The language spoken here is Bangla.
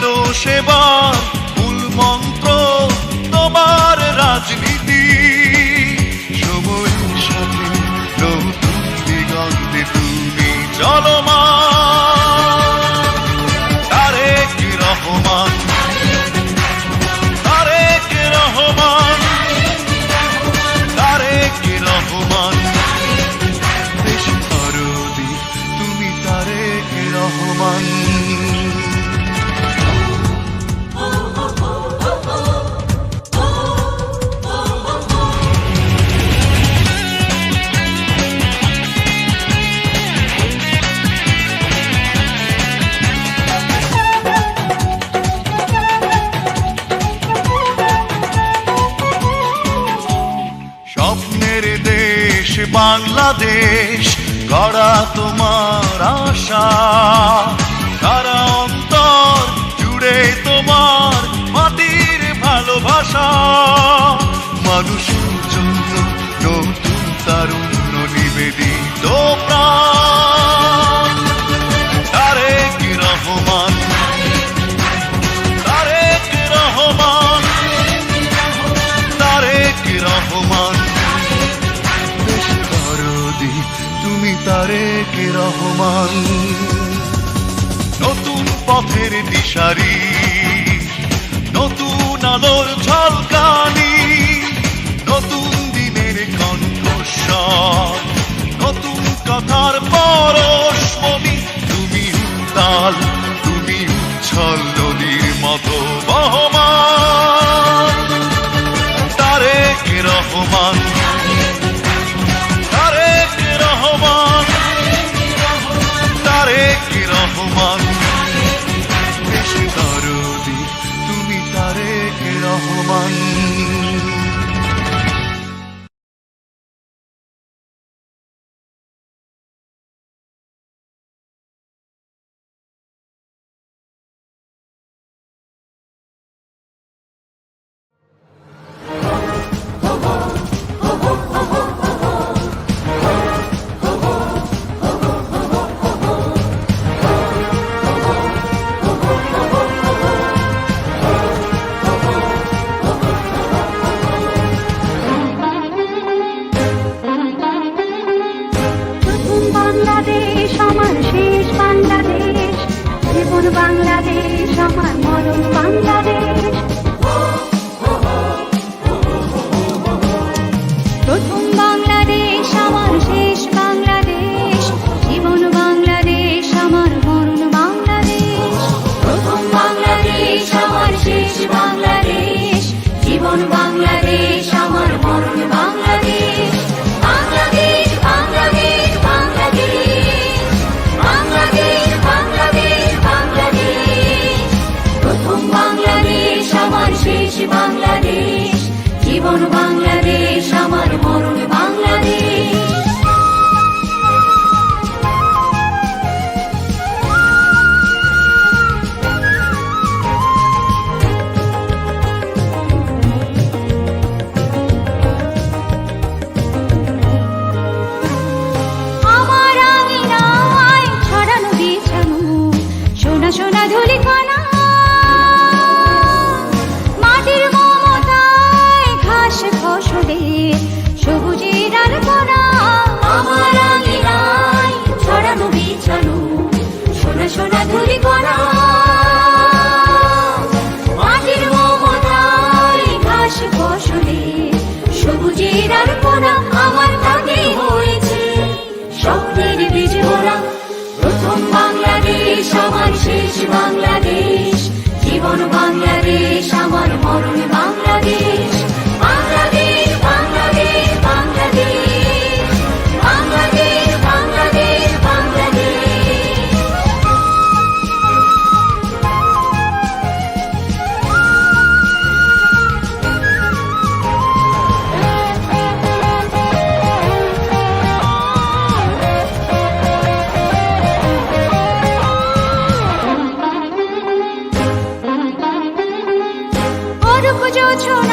ভালো সেবার মূল মন্ত্র, তোমার রাজনীতি। সময়ের সাথে নতুন দিগন্তে তুমি চলমা তারেক রহমান রহমান রহমান। তুমি সুখের দেশ বাংলাদেশ গড়া তোমার আশা। কে রহমান, নতুন পথের দিশারি, নতুন আলোর ঝলকানি, নতুন দিনের কণ্ঠস্বর, নতুন কথার পরশমণি তুমি তাল তুমি উচ্ছল নদীর মতো বহমান তারেক রহমান Follow you ছোট